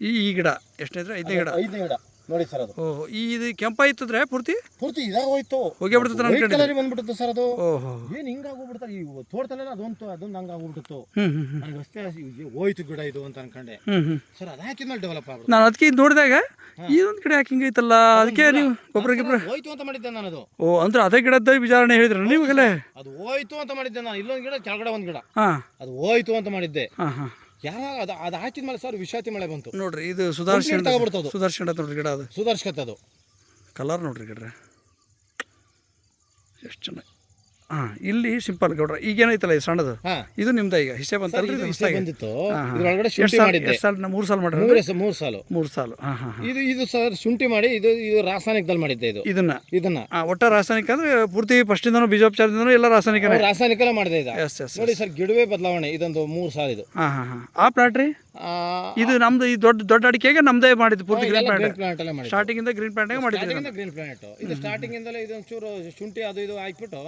ಈ ಈ ಗಿಡ ಎಷ್ಟನೇ ಐದನೇ ಗಿಡ. ಐದನೇ ಗಿಡ. ನೋಡಿ ಸರ್ ಅದು. ಓಹೋ ಈ ಇದು ಕೆಂಪಾಯ್ತದ್ರೆ ಪೂರ್ತಿ? ಪೂರ್ತಿ ಇದಾಗ ಹೋಯ್ತು. ಹೋಗಿ ಬಿಡ್ತದೆ ನನ್ನ ಕಡೆ ಕಲರಿ ಬಂದ್ಬಿಡುತ್ತೆ ಸರ್ ಅದು. ಓಹೋ. ಏನು ಹಿಂಗೆ ಆಗೋಗ್ಬಿಡ್ತಾರೆ ಈ ತೋಟದಲ್ಲೆಲ್ಲ ಅದೊಂದು ಅದೊಂದು ಹ್ಞೂ ಹ್ಞೂ ನನಗೆ ಅಷ್ಟೇ ಹೋಯ್ತು ಗಿಡ ಇದು ಅಂತ ಅನ್ಕೊಂಡೆ. ಸರ್ ಅದು ಹಾಕಿದ್ಮೇಲೆ ಡೆವಲಪ್ ಆಗ್ಬಿಡ್ತು. ನಾನು ಅದಕ್ಕೆ ನೋಡಿದಾಗ ಇದೊಂದು ಕಡೆ ಯಾಕೆ ಹಿಂಗೈತಲ್ಲ ಅದಕ್ಕೆ ನೀವು ಗೊಬ್ಬರ ಗಿಬ್ಬರ ಹೋಯ್ತು ಅಂತ ಮಾಡಿದ್ದೆ ನಾನು ಅದು. ಓ ಅಂದ್ರೆ ಅದೇ ಗಿಡದ ವಿಚಾರಣೆ ಹೇಳಿದ್ರ ನೀವು ಅದು ಹೋಯ್ತು ಅಂತ ಮಾಡಿದ್ದೆ ನಾನು. ಇಲ್ಲೊಂದು ಗಿಡ ಕೆಳಗಡೆ ಒಂದು ಗಿಡ. ಹಾಂ. ಅದು ಹೋಯ್ತು ಅಂತ ಮಾಡಿದ್ದೆ. ಯಾವಾಗ ಅದು ಅದು ಹಾಕಿದ್ಮೇಲೆ ಸರ್ ವಿಷಾತಿ ಮಳೆ ಬಂತು. ನೋಡ್ರಿ ಇದು ಸುಧಾರಿಸ್ಕೊಂಡ ತಗೊಬಿಡ್ತದು. ಸುಧಾರಿಸ್ಕೊಂಡ ನೋಡ್ರಿ ಗಿಡ ಅದು. ಸುಧಾರಿಸ್ಕತ್ತದು ಕಲರ್ ನೋಡ್ರಿ ಗಿಡ್ರೆ. ಎಷ್ಟು ಚೆನ್ನಾಗಿ ಹಾಂ ಇಲ್ಲಿ ಸಿಂಪಲ್ ಗೌಡ್ರ ಈಗೇನೈತಲ್ಲ ಇದು ಸಣ್ಣದು? ಇದು ನಿಮ್ದ ಈಗ ಹಿಸ್ಸೆ ಅಂತ ಇದು ಇದು ಬಂದಿತ್ತು. ಮೂರು ಸಾಲ ಮಾಡ್ರಿ ಮೂರೇ ಸಾಲು. ಮೂರು ಸಾಲು. ಇದು ಇದು ಸರ್ ಶುಂಠಿ ಮಾಡಿ ಇದು ಇದು ರಾಸಾಯನಿಕದಲ್ಲಿ ಮಾಡಿದ್ದೆ ಇದು. ಇದನ್ನ? ಇದನ್ನ. ಒಟ್ಟ ರಾಸಾಯನಿಕ ಅಂದ್ರೆ ಪೂರ್ತಿ ಫಸ್ಟ್ ಬೀಜೋಪಚಾರದಿಂದ ಎಲ್ಲ ರಾಸಾಯನಿಕ ರಾಸಾಯನಿಕ ಮಾಡಿದೆ ಇದು ನೋಡಿ ಸರ್ ಗಿಡವೇ ಬದಲಾವಣೆ ಇದೊಂದು ಮೂರು ಸಾಲ ಇದು. ಆ ಪ್ಲಾಟ್ ರೀ? ಇದು ನಮ್ದು ಈ ದೊಡ್ಡ ದೊಡ್ಡ ಅಡಿಕೆಗೆ ನಮ್ದೇ ಮಾಡಿದ್ದು ಪೂರ್ತಿ ಗ್ರೀನ್ ಪ್ಲಾಂಟ್ ಪ್ಲಾಂಟ್ ಮಾಡಿದ್ದೆ. ಸ್ಟಾರ್ಟಿಂಗಿಂದ ಗ್ರೀನ್ ಪ್ಲಾಂಟಾಗೆ ಮಾಡಿದ್ವಿ ಸ್ಟಾರ್ಟಿಂಗ್ ಗ್ರೀನ್ ಪ್ಲಾಂಟ್ ಇದು ಸ್ಟಾರ್ಟಿಂಗ್ ಇಂದಲೇ ಇದು ಒಂಚೂರು ಶುಂಠಿ ಅದು ಇದು ಹಾಕ್ಬಿಟ್ಟು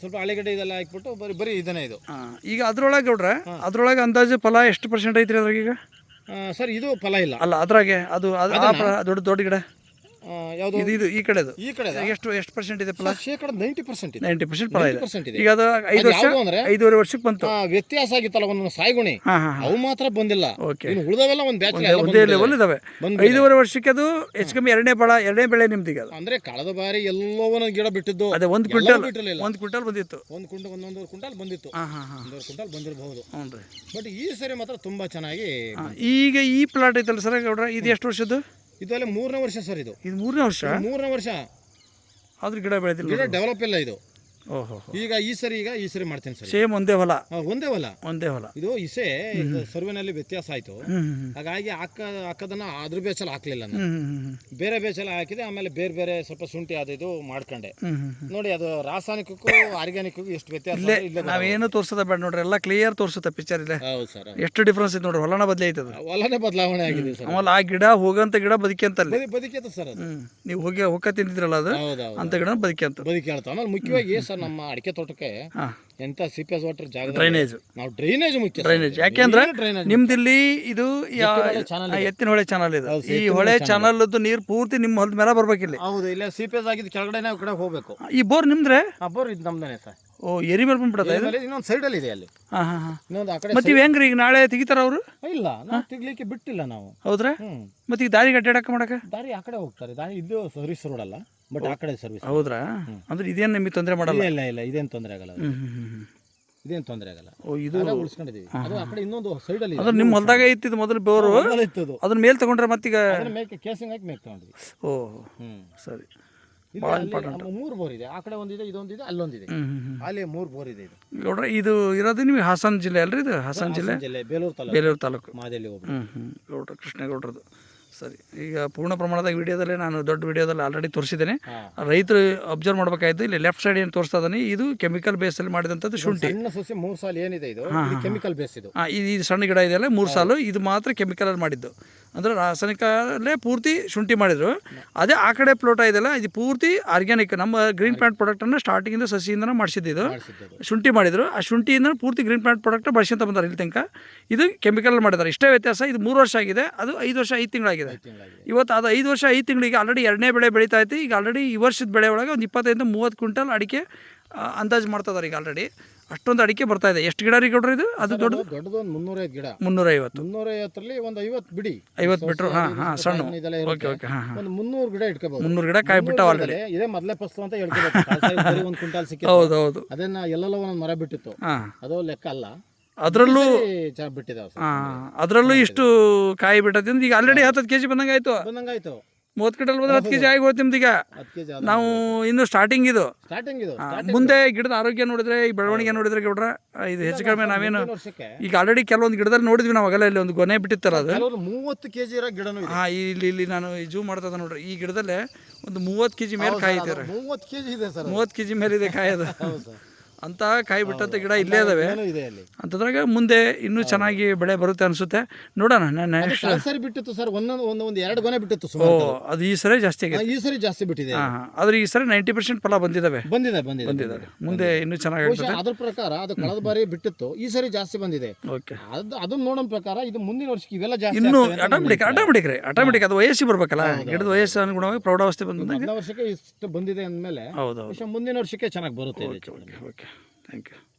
ಸ್ವಲ್ಪ ಹಳೆಗಡೆ ಇದೆಲ್ಲ ಹಾಕ್ಬಿಟ್ಟು ಬರೀ ಬರೀ ಇದನ್ನೇ ಇದು. ಈಗ ಅದ್ರೊಳಗೆ ಗೌಡ್ರೆ ಅದ್ರೊಳಗೆ ಅಂದಾಜು ಫಲ ಎಷ್ಟು ಪರ್ಸೆಂಟ್ ಐತ್ರಿ ಅದ್ರಾಗ ಈಗ ಸರ್ ಇದು ಫಲ ಇಲ್ಲ. ಅಲ್ಲ ಅದ್ರಾಗೆ ಅದು ದೊಡ್ಡ ದೊಡ್ಡ ಗಿಡ. ಯಾವುದು? ಇದು ಇದು ಈ ಕಡೆದು. ಈ ಕಡೆ ಎಷ್ಟು ಎಷ್ಟು ಪರ್ಸೆಂಟ್ ಇದೆ ಫಲ? ಶೇಕಡ ನೈಂಟಿ ಪರ್ಸೆಂಟ್ ಇದೆ. ನೈಂಟಿ ಪರ್ಸೆಂಟ್ ಫಲ ಇದೆ. ಈಗ ಅದು ಐದು ವರ್ಷ ಅಂದ್ರೆ ಐದೂವರೆ ವರ್ಷಕ್ಕೆ ಬಂತು. ವ್ಯತ್ಯಾಸ ಆಗಿತ್ತಲ್ಲ ಒಂದೊಂದು ಸಾಯ್ಗುಣಿ. ಅವು ಮಾತ್ರ ಬಂದಿಲ್ಲ. ಓಕೆ ಇನ್ನು ಉಳಿದವೆಲ್ಲ ಒಂದು ಬ್ಯಾಚ್ ಒಂದೇ ಲೆವೆಲ್ ಇದಾವೆ. ಐದೂವರೆ ವರ್ಷಕ್ಕೆ ಅದು ಹೆಚ್ಚು ಕಮ್ಮಿ ಎರಡನೇ ಬೆಳೆ ಎರಡನೇ ಬೆಳೆ ನಿಮ್ದು ಈಗ ಅದು. ಅಂದ್ರೆ ಕಳೆದ ಬಾರಿ ಎಲ್ಲವನ್ನ ಗಿಡ ಬಿಟ್ಟಿದ್ದು ಅದೇ ಒಂದು ಕ್ವಿಂಟಲ್ ಒಂದು ಕ್ವಿಂಟಲ್ ಬಂದಿತ್ತು. ಒಂದು ಕುಂಟ ಒಂದೊಂದು ಕ್ವಿಂಟಲ್ ಬಂದಿತ್ತು. ಒಂದೂವರೆ ಕುಂಟಲ್ ಬಂದಿರಬಹುದು. ಬಟ್ ಈ ಸರಿ ಮಾತ್ರ ತುಂಬಾ ಚೆನ್ನಾಗಿ ಈಗ ಈ ಪ್ಲಾಟ್ ಐತಲ್ಲ ಸರ್ ಗೌಡ್ರ ಇದು ಎಷ್ಟು ವರ್ಷದ್ದು? ಇದು ಅಲ್ಲಿ ಮೂರನೇ ವರ್ಷ ಸರ್ ಇದು. ಇದು ಮೂರನೇ ವರ್ಷ? ಮೂರನೇ ವರ್ಷ. ಆದ್ರೂ ಗಿಡ ಬೆಳೆದಿಲ್ಲ ಗಿಡ ಡೆವಲಪ್ ಇಲ್ಲ ಇದು. ಓಹೋ ಈಗ ಈ ಸರಿ ಈಗ ಈ ಸರಿ ಮಾಡ್ತೀನಿ ಸರ್. ಸೇಮ್ ಒಂದೇ ಹೊಲ. ಒಂದೇ ಹೊಲ. ಒಂದೇ ಹೊಲ. ಇದು ಇಸೆ ಸರ್ವೆನಲ್ಲಿ ವ್ಯತ್ಯಾಸ ಆಯ್ತು. ಹಾಗಾಗಿ ಅಕ್ಕ ಅಕ್ಕದನ್ನ ಅದ್ರ ಬೇಸಲ್ಲಿ ಹಾಕ್ಲಿಲ್ಲ ನಾನು. ಬೇರೆ ಬೇಸಲ್ಲಿ ಹಾಕಿದೆ ಆಮೇಲೆ ಬೇರೆ ಬೇರೆ ಸ್ವಲ್ಪ ಶುಂಠಿ ಅದು ಇದು ಮಾಡ್ಕೊಂಡೆ. ನೋಡಿ ಅದು ರಾಸಾಯನಿಕಕ್ಕೂ ಆರ್ಗ್ಯಾನಿಕ್ ಎಷ್ಟು ವ್ಯತ್ಯಾಸ ಇಲ್ಲ ನಾವೇನು ತೋರ್ಸೋದ ಬೇಡ ನೋಡ್ರಿ ಎಲ್ಲ ಕ್ಲಿಯರ್ ತೋರಿಸುತ್ತೆ ಪಿಕ್ಚರ್ ಇದೆ ಹೌದು ಸರ್ ಎಷ್ಟು ಡಿಫ್ರೆನ್ಸ್ ಇದೆ ನೋಡ್ರಿ ಹೊಲನ ಬದಲಿ ಐತದ ಹೊಲನೇ ಬದಲಾವಣೆ ಆಗಿದೆ ಸರ್. ಆಮೇಲೆ ಆ ಗಿಡ ಹೋಗಂತ ಗಿಡ ಬದುಕಿ ಅಂತ ಬದುಕಿತ್ತು ಸರ್ ಅದು. ನೀವು ಹೋಗಿ ಹೊಕ್ಕ ತಿಂದಿದ್ರಲ್ಲ ಅದು? ಹೌದೌದು ಅಂತ ಗಿಡ ಬದುಕಿ ಹೇಳ್ತಾ ಆಮೇಲೆ ಮುಖ್ಯವಾಗಿ ಸರ್ ನಮ್ಮ ಅಡಿಕೆ ತೋಟಕ್ಕೆ ಎಂತ ಸಿಪಿಎಸ್ ವಾಟರ್ ಜಾಗ ಡ್ರೈನೇಜ್ ನಾವು ಡ್ರೈನೇಜ್ ಮುಖ್ಯ ಡ್ರೈನೇಜ್ ಯಾಕೆಂದ್ರೆ ನಿಮ್ದಿಲ್ಲಿ ಇದು ಚಾನಲ್ ಎತ್ತಿನ ಹೊಳೆ ಚಾನಲ್ ಇದೆ. ಈ ಹೊಳೆ ಚಾನಲ್ದು ನೀರು ಪೂರ್ತಿ ನಿಮ್ಮ ಹೊಲದ ಮೇಲೆ ಬರ್ಬೇಕಿಲ್ಲ. ಹೌದು ಇಲ್ಲ ಸಿಪಿಎಸ್ ಆಗಿದ್ದು ಕೆಳಗಡೆ ಕಡೆ ಹೋಗ್ಬೇಕು. ಈ ಬೋರ್ ನಿಮ್ದ್ರೆ? ಆ ಬೋರ್ ಇದು ನಮ್ದೇನೆ ಸರ್. ಓ ಎರಿ ಮೇಲೆ ಬಂದ್ಬಿಡತ್ತೆ ಇನ್ನೊಂದು ಸೈಡಲ್ಲಿ ಇದೆ ಅಲ್ಲಿ. ಹಾಂ ಹಾಂ ಹಾಂ. ಇನ್ನೊಂದು ಆ ಕಡೆ ಮತ್ತೆ ಇವು ಹೆಂಗ್ರಿ ಈಗ ನಾಳೆ ತೆಗಿತಾರ ಅವರು? ಇಲ್ಲ ನಾವು ತೆಗ್ಲಿಕ್ಕೆ ಬಿಟ್ಟಿಲ್ಲ ನಾವು. ಹೌದ್ರಾ? ಹ್ಮ್. ಮತ್ತೆ ಈಗ ದಾರಿ ಅಡ್ಡಾಡಕ್ಕೆ ಮಾಡಕ್ಕೆ? ದಾರಿ ಆ ಕಡೆ ಹೋಗ್ತಾರೆ. ದಾರಿ ಇದು ಸರ್ವಿಸ್ ರೋಡ್ ಅಲ್ಲ ಬಟ್ ಆ ಕಡೆ ಸರ್ವಿಸ್ ಹೌದ್ರಾ? ಅಂದ್ರೆ ಇದೇನು ನಿಮಗೆ ತೊಂದರೆ ಮಾಡಲ್ಲ? ಇಲ್ಲ ಇಲ್ಲ ಇದೇನು ತೊಂದರೆ ಆಗಲ್ಲ ಹ್ಞೂ ಹ್ಞೂ ಹ್ಞೂ ಹ್ಞೂ ಇದೇನು ತೊಂದರೆ ಆಗಲ್ಲ. ಓ ಇದು ಅದೇ ಉಳಿಸ್ಕೊಂಡಿದೀವಿ. ಅದು ಆ ಕಡೆ ಇನ್ನೊಂದು ಸೈಡಲ್ಲಿ ಅಂದ್ರೆ ನಿಮ್ಮ ಹೊಲದಾಗ ಇತ್ತಿದ್ದು ಮೊದಲು ಬೋರು ಇತ್ತದು ಅದನ್ನ ಮೇಲೆ ತಗೊಂಡ್ರೆ ಮತ್ತೀಗ ಮೇಕೆ ಕೇಸಿಂಗ್ ಹಾಕಿ ಮೇಕ್ ತಗೊಂಡ್ವಿ ಓ ಹ್ಮ್. ಸರಿ. ಅಲ್ಲಿ ಮೂರು ಬೋರ್ ಇದೆ. ಆ ಕಡೆ ಒಂದಿದೆ ಇದೊಂದಿದೆ ಅಲ್ಲೊಂದಿದೆ. ಅಲ್ಲಿ ಮೂರು ಬೋರ್ ಇದೆ ಇದು. ನೋಡ್ರಿ ಇದು ಇರೋದು ನಿಮಗೆ ಹಾಸನ ಜಿಲ್ಲೆ ಅಲ್ರಿ ಇದು? ಹಾಸನ ಜಿಲ್ಲೆ? ಜಿಲ್ಲೆ ಬೇಲೂರು ತಾಲೂಕು. ಬೇಲೂರು ತಾಲೂಕು. ಮಾದೇಲಿ ಹ್ಞೂ ಕೃಷ್ಣೇಗೌಡ್ರದ್ದು. ಸರಿ ಈಗ ಪೂರ್ಣ ಪ್ರಮಾಣದ ವಿಡಿಯೋದಲ್ಲಿ ನಾನು ದೊಡ್ಡ ವಿಡಿಯೋದಲ್ಲಿ ಆಲ್ರೆಡಿ ತೋರಿಸಿದ್ದೇನೆ. ರೈತರು ಅಬ್ಸರ್ವ್ ಮಾಡಬೇಕಾಯ್ತು ಇಲ್ಲಿ ಲೆಫ್ಟ್ ಸೈಡ್ ಏನು ತೋರಿಸ್ತಾ ಇದ್ದಾನೆ ಇದು ಕೆಮಿಕಲ್ ಬೇಸ್ ಅಲ್ಲಿ ಮಾಡಿದಂಥದ್ದು ಶುಂಠಿ. ಸಣ್ಣ ಸಸಿ ಮೂರು ಸಾಲು ಏನಿದೆ ಇದು? ಕೆಮಿಕಲ್ ಬೇಸ್ ಇದು. ಇದು ಇದು ಸಣ್ಣ ಗಿಡ ಇದೆಯಲ್ಲ ಮೂರು ಸಾಲು ಇದು ಮಾತ್ರ ಕೆಮಿಕಲಲ್ಲಿ ಮಾಡಿದ್ದು. ಅಂದರೆ ರಾಸಾಯನಿಕಲ್ಲೇ ಪೂರ್ತಿ ಶುಂಠಿ ಮಾಡಿದರು. ಅದೇ ಆ ಕಡೆ ಪ್ಲೋಟ ಇದೆಲ್ಲ ಇದು ಪೂರ್ತಿ ಆರ್ಗ್ಯಾನಿಕ್ ನಮ್ಮ ಗ್ರೀನ್ ಪ್ಲಾಂಟ್ ಪ್ರಾಡಕ್ಟನ್ನು ಸ್ಟಾರ್ಟಿಂಗಿಂದ ಸಸಿಯಿಂದನೇ ಮಾಡಿಸಿದ್ದು ಮಾಡಿಸಿದ್ದು ಶುಂಠಿ ಮಾಡಿದರು. ಆ ಶುಂಠಿಯಿಂದ ಪೂರ್ತಿ ಗ್ರೀನ್ ಪ್ಲಾಂಟ್ ಪ್ರಾಡಕ್ಟ್ ಬಳಸ್ಕೊಂತ ಬಂದಾರೆ ಇಲ್ಲಿ ತನಕ. ಇದು ಕೆಮಿಕಲ್ ಮಾಡಿದ್ದಾರೆ. ಇಷ್ಟೇ ವ್ಯತ್ಯಾಸ ಇದು ಮೂರು ವರ್ಷ ಆಗಿದೆ. ಅದು ಐದು ವರ್ಷ ಐದು ತಿಂಗಳಾಗಿದೆ. ತಿಂಗಳಾಗಿದೆ. ಇವತ್ತು ಅದು ಐದು ವರ್ಷ ಐದು ತಿಂಗಳಿಗೆ ಆಲ್ರೆಡಿ ಎರಡನೇ ಬೆಳೆ ಬೆಳೀತಾ ಐತಿ. ಈಗ ಆಲ್ರೆಡಿ ಈ ವರ್ಷದ ಬೆಳೆ ಒಳಗೆ ಒಂದು ಇಪ್ಪತ್ತೈದು ಮೂವತ್ತು ಕ್ವಿಂಟಲ್ ಅಡಿಕೆ ಅಂದಾಜು ಮಾಡ್ತಾ ಇದ್ದಾರೆ ಈಗ ಆಲ್ರೆಡಿ ಅಷ್ಟೊಂದು ಅಡಿಕೆ ಬರ್ತಾ ಇದೆ. ಎಷ್ಟು ಗಿಡ ರೀ ಕೊಡ್ರಿ ಇದು? ಅದು ದೊಡ್ಡದು ದೊಡ್ಡದು? ಒಂದು ಮುನ್ನೂರೈವತ್ತು ಗಿಡ. ಮುನ್ನೂರೈವತ್ತು. ಮುನ್ನೂರೈವತ್ತರಲ್ಲಿ ಒಂದು ಐವತ್ತು ಬಿಡಿ. ಐವತ್ತು ಬಿಟ್ರು ಹಾಂ ಹಾಂ ಸಣ್ಣ. ಇದೆಲ್ಲ ಓಕೆ ಓಕೆ ಹಾಂ ಒಂದು ಮುನ್ನೂರು ಗಿಡ ಇಟ್ಕೋಬಹುದು. ಮುನ್ನೂರು ಗಿಡ ಕಾಯಿ ಬಿಟ್ಟಾವ ಆಲ್ರೆಡಿ ಇದೇ ಮೊದಲೇ ಫಸ್ಟ್ ಅಂತ ಹೇಳ್ಕೋಬೇಕು ಒಂದು ಕ್ವಿಂಟಾಲ್ ಸಿಕ್ಕಿತ್ತು. ಹೌದು ಹೌದು. ಅದನ್ನ ಎಲ್ಲೆಲ್ಲ ಒಂದೊಂದು ಮರ ಬಿಟ್ಟಿತ್ತು. ಹಾಂ. ಅದು ಲೆಕ್ಕ ಅಲ್ಲ. ಅದರಲ್ಲೂ ಬಿಟ್ಟಿದ್ದಾವೆ ಅದರಲ್ಲೂ ಇಷ್ಟು ಕಾಯಿ ಬಿಟ್ಟದಿಂದ ಈಗ ಆಲ್ರೆಡಿ ಹತ್ತು ಕೆಜಿ ಬಂದಂಗೆ ಆಯಿತು ಬಂದಂಗಾಯ್ತು. ಮೂವತ್ತು ಕ್ವಿಂಟಲ್ ಬಂದ್ರೆ ಹತ್ತು ಕೆ ಜಿ ಆಗಿ ಹೋಯ್ತು ಈಗ ನಾವು ಇನ್ನು ಸ್ಟಾರ್ಟಿಂಗ್ ಇದು. ಮುಂದೆ ಗಿಡದ ಆರೋಗ್ಯ ನೋಡಿದ್ರೆ ಈ ಬೆಳವಣಿಗೆ ನೋಡಿದ್ರೆ ಗೌಡ್ರ ಇದು ಹೆಚ್ಚು ಕಡಿಮೆ ನಾವೇನು ಈಗ ಆಲ್ರೆಡಿ ಕೆಲವೊಂದು ಗಿಡದಲ್ಲಿ ನೋಡಿದ್ವಿ ನಾವು ಅಗಲ ಇಲ್ಲಿ ಒಂದು ಗೊನೆ ಬಿಟ್ಟಿತ್ತಲ್ಲ ಅದು. ಕೆಲವರು ಮೂವತ್ತು ಕೆಜಿ ಇರೋ ಗಿಡನೂ ಇದೆ. ಹಾಂ ಇಲ್ಲಿ ಇಲ್ಲಿ ನಾನು ಜೂಮ್ ಜೂ ಮಾಡ್ತಾ ಇದ್ದೆ ನೋಡ್ರಿ. ಈ ಗಿಡದಲ್ಲೇ ಒಂದು ಮೂವತ್ತು ಕೆಜಿ ಮೇಲೆ ಕಾಯಿ ರೀ ಮೂವತ್ತು ಕೆಜಿ ಇದೆ ಸರ್ ಮೂವತ್ತು ಕೆ ಜಿ ಮೇಲೆ ಇದೆ ಕಾಯಿ ಅದು ಹೌದು ಸರ್ ಅಂತ ಕಾಯಿ ಬಿಟ್ಟಂತ ಗಿಡ ಇಲ್ಲೇ ಇದಾವೆ. ಇದೆ ಅಲ್ಲಿ. ಅಂತದ್ರಾಗ ಮುಂದೆ ಇನ್ನೂ ಚೆನ್ನಾಗಿ ಬೆಳೆ ಬರುತ್ತೆ ಅನಿಸುತ್ತೆ. ನೋಡೋಣ ನಾನು ನೆಕ್ಸ್ಟ್ ಬಿಟ್ಟಿತ್ತು ಸರ್ ಒಂದೊಂದು ಒಂದು ಒಂದು ಎರಡು ಗೊನೆ ಬಿಟ್ಟಿತ್ತು ಓ ಸುಮಾರು ಅದು ಈ ಸರಿ ಜಾಸ್ತಿ ಆಗಿದೆ ಈ ಸರಿ ಜಾಸ್ತಿ ಬಿಟ್ಟಿದೆ. ಹಾಂ ಆದ್ರೆ ಈ ಸರಿ ನೈಂಟಿ ಪರ್ಸೆಂಟ್ ಫಲ ಬಂದಿದ್ದಾವೆ ಬಂದಿದೆ ಬಂದಿದೆ ಬಂದಿದ್ದಾವೆ ಮುಂದೆ ಇನ್ನೂ ಚೆನ್ನಾಗಿ ಬಹುಶಃ ಅದ್ರ ಪ್ರಕಾರ ಅದು ಕಳೆದ ಬಾರಿ ಬಿಟ್ಟಿತ್ತು. ಈ ಸರಿ ಜಾಸ್ತಿ ಬಂದಿದೆ. ಓಕೆ. ಅದು ಅದನ್ನ ನೋಡೋ ಪ್ರಕಾರ ಇದು ಮುಂದಿನ ವರ್ಷಕ್ಕೆ ಇವೆಲ್ಲ ಜಾಸ್ತಿ ಇನ್ನು ಆಗ್ತವೆ ಅಂತ ಆಟೋಮೆಟಿಕ್ ಆಟೋಮೆಟಿಕ್ ರೀ ಆಟೋಮೆಟಿಕ್ ಅದು ವಯಸ್ಸಿಗೆ ಬರ್ಬೇಕಲ್ಲ. ಗಿಡದ ವಯಸ್ಸು ಅನುಗುಣವಾಗಿ ಪ್ರೌಢಾವಸ್ಥೆ ಬಂದಾಗ ಮುಂದಿನ ವರ್ಷಕ್ಕೆ ಇಷ್ಟು ಬಂದಿದೆ ಅಂದಮೇಲೆ ಹೌದು ಹೌದು. ಬಹುಶಃ ಮುಂದಿನ ವರ್ಷಕ್ಕೆ ಚೆನ್ನಾಗಿ ಬರುತ್ತೆ ಇದು. Okay okay. Okay thank you ಗಿಡ